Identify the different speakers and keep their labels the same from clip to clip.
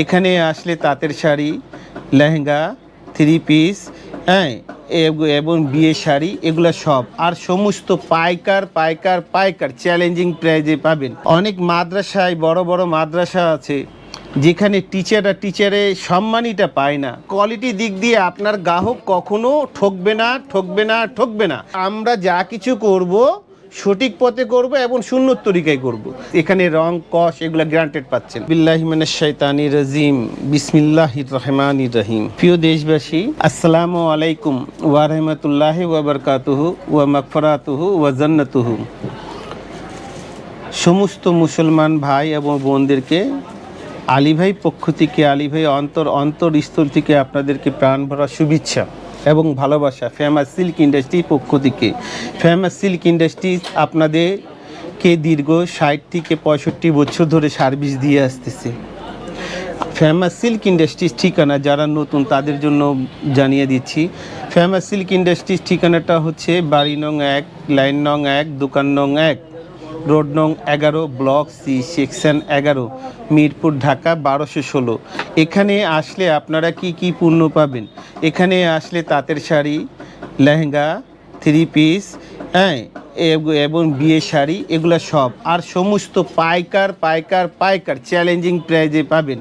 Speaker 1: এখানে আসলে তাঁতের শাড়ি, লেহেঙ্গা থ্রি পিস হ্যাঁ এবং বিয়ে শাড়ি, এগুলো সব। আর সমস্ত পাইকার পাইকার পাইকার চ্যালেঞ্জিং প্রাইজে পাবেন। অনেক মাদ্রাসায়, বড় বড় মাদ্রাসা আছে, যেখানে টিচাররা টিচারে সম্মানইটা পায় না। কোয়ালিটি দিক দিয়ে আপনার গ্রাহক কখনো ঠকবে না ঠকবে না ঠকবে না। আমরা যা কিছু করব সঠিক পথে করব এবং শূন্য তরিকায় করব এখানে রং, কষ এগুলো গ্রান্টেড পাচ্ছেন। বিল্লাহি মানে শৈতানি রাজিম। বিসমিল্লাহির রহমানির রহিম। প্রিয় দেশবাসী, আসসালামু আলাইকুম। ওয়া রাহমাতুল্লাহি ওয়া বারাকাতুহু ওয়া জান্নাতুহু। সমস্ত মুসলমান ভাই এবং বোনদেরকে, আলী ভাই পক্ষ থেকে, আলী ভাই অন্তর অন্তরস্থল থেকে আপনাদেরকে প্রাণ ভরা শুভেচ্ছা। এবং ভালোবাসা ফেমাস সিল্ক ইন্ডাস্ট্রির পক্ষ থেকে। ফেমাস সিল্ক ইন্ডাস্ট্রি আপনাদেরকে দীর্ঘ ষাট থেকে পঁয়ষট্টি বছর ধরে সার্ভিস দিয়ে আসতেছে। ফেমাস সিল্ক ইন্ডাস্ট্রিজ ঠিকানা যারা নতুন তাদের জন্য জানিয়ে দিচ্ছি। ফেমাস সিল্ক ইন্ডাস্ট্রিজ ঠিকানাটা হচ্ছে বাড়ি নং এক, লাইন নং এক, দোকান নং এক, রোড নং এগারো, ব্লক সি, সেকশন এগারো, মিরপুর, ঢাকা বারোশো ষোলো। এখানে আসলে আপনারা কি কি পূর্ণ পাবেন? এখানে আসলে তাঁতের শাড়ি, লেহেঙ্গা থ্রি পিস হ্যাঁ এবং বিয়ে শাড়ি, এগুলো সব। আর সমস্ত পাইকার পাইকার পাইকার চ্যালেঞ্জিং প্রাইজে পাবেন।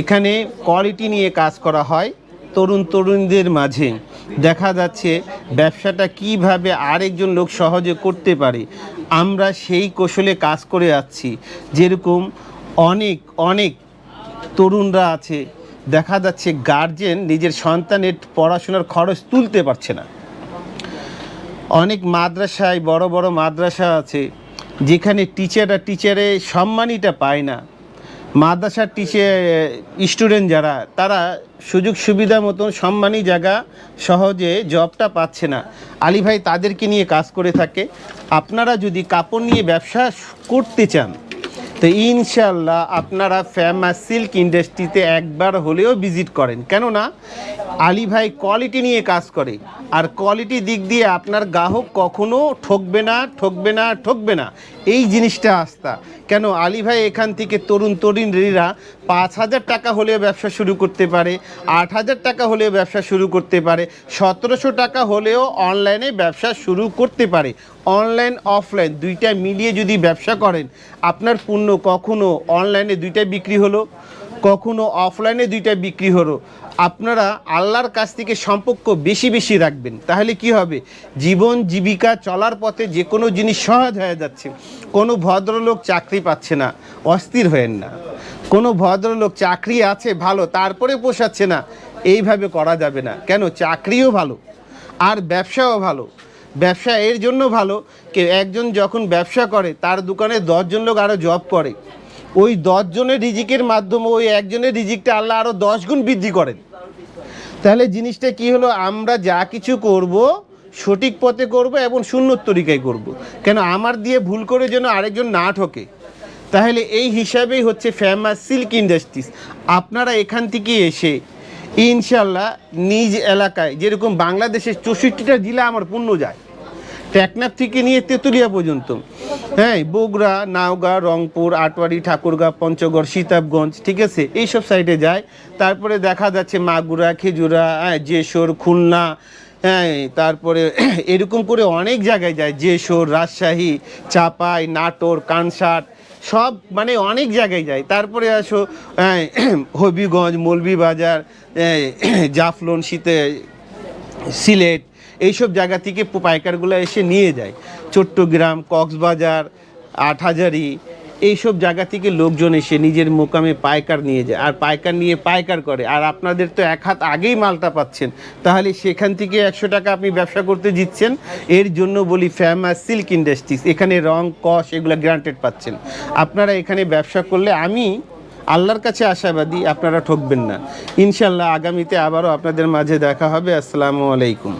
Speaker 1: এখানে কোয়ালিটি নিয়ে কাজ করা হয় তরুণ তরুণীদের মাঝে। দেখা যাচ্ছে ব্যবসাটা কীভাবে আরেকজন লোক সহজে করতে পারে। আমরা সেই কৌশলে কাজ করে যাচ্ছি। যেরকম অনেক অনেক তরুণরা আছে দেখা যাচ্ছে গার্জেন নিজের সন্তানের পড়াশোনার খরচ তুলতে পারছে না। অনেক মাদ্রাসায়, বড় বড় মাদ্রাসা আছে, যেখানে টিচাররা টিচারে সম্মানইটা পায় না। মাদ্রাসার টিচার স্টুডেন্ট যারা, তারা সুযোগ সুবিধা মতন সম্মানী জায়গা সহজে জবটা পাচ্ছে না। আলী ভাই তাদেরকে নিয়ে কাজ করে থাকে। আপনারা যদি কাপড় নিয়ে ব্যবসা করতে চান তো ইনশাল্লাহ আপনারা ফেমাস সিল্ক ইন্ডাস্ট্রিতে একবার হলেও ভিজিট করেন। কেননা, আলী ভাই কোয়ালিটি নিয়ে কাজ করে। আর কোয়ালিটি দিক দিয়ে আপনার গ্রাহক কখনো ঠকবে না ঠকবে না ঠকবে না। এই জিনিসটা আস্থা। কেন, আলী ভাই এখান থেকে তরুণ তরুণীরা পাঁচ হাজার টাকা হলেও ব্যবসা শুরু করতে পারে, আট হাজার টাকা হলেও ব্যবসা শুরু করতে পারে, সতেরোশো টাকা হলেও অনলাইনে ব্যবসা শুরু করতে পারে। অনলাইন অফলাইন দুইটা মিলিয়ে যদি ব্যবসা করেন, আপনার পণ্য কখনো অনলাইনে দুইটা বিক্রি হলো, কখনো অফলাইনে দুইটা বিক্রি হলো। আপনারা আল্লাহর কাছ থেকে সম্পর্ক বেশি বেশি রাখবেন। তাহলে কি হবে? জীবন জীবিকা চলার পথে যে কোনো জিনিস সহজ হয়ে যাচ্ছে। কোনো ভদ্রলোক চাকরি পাচ্ছে না, অস্থির হয়েন না। কোনো ভদ্রলোক চাকরি আছে ভালো, তারপরে পোষাচ্ছে না, এইভাবে করা যাবে না। কেন? চাকরিও ভালো, আর ব্যবসাও ভালো। ব্যবসা এর জন্য ভালো কে একজন যখন ব্যবসা করে, তার দোকানে দশজন লোক আরও জব করে। ওই দশজনের রিজিকের মাধ্যমে ওই একজনের রিজিকটা আল্লাহ আরও দশ গুণ বৃদ্ধি করেন। তাহলে জিনিসটা কি হলো? আমরা যা কিছু করব, সঠিক পথে করব এবং শূন্য তরিকায় করব। কেন আমার দিয়ে ভুল করে যেন আরেকজন না ঠকে? তাহলে এই হিসাবেই হচ্ছে ফেমাস সিল্ক ইন্ডাস্ট্রিজ আপনারা এখান থেকে এসে ইনশাল্লাহ নিজ এলাকায়, যেরকম বাংলাদেশের চৌষট্টিটা জেলা আমার পূর্ণ যায়। টেকনাফ থেকে নিয়ে তেঁতুলিয়া পর্যন্ত। হ্যাঁ বগুড়া, নাওগাঁ, রংপুর আটওয়ারি ঠাকুরগাঁ পঞ্চগড় সীতাবগঞ্জ ঠিক আছে, এইসব সাইডে যায়। তারপরে দেখা যাচ্ছে মাগুরা, খেজুরা হ্যাঁ যেশোর, খুলনা হ্যাঁ তারপরে এরকম করে অনেক জায়গায় যায়। যেশোর, রাজশাহী, চাপাই, নাটোর কানসাট সব মানে অনেক জায়গায় যায়। তারপরে আসো হবিগঞ্জ মলবি বাজার জাফলন, শীতে, সিলেট, এইসব জায়গা থেকে পাইকারগুলো এসে নিয়ে যায়। চট্টগ্রাম, কক্সবাজার, আটহাজারি এইসব জায়গা থেকে লোকজন এসে নিজের মোকামে পাইকার নিয়ে যায়। আর পাইকার নিয়ে পাইকার করে। আর আপনাদের তো এক হাত আগেই মালটা পাচ্ছেন। তাহলে সেখান থেকে একশো টাকা আপনি ব্যবসা করতে জিতছেন। এর জন্য বলি ফেমাস সিল্ক ইন্ডাস্ট্রিজ। এখানে রং, কস এগুলো গ্রান্টেড পাচ্ছেন। আপনারা এখানে ব্যবসা করলে আমি আল্লাহর কাছে আশাবাদী, আপনারা ঠকবেন না। ইনশাল্লাহ আগামীতে আবারও আপনাদের মাঝে দেখা হবে। আসসালামু আলাইকুম।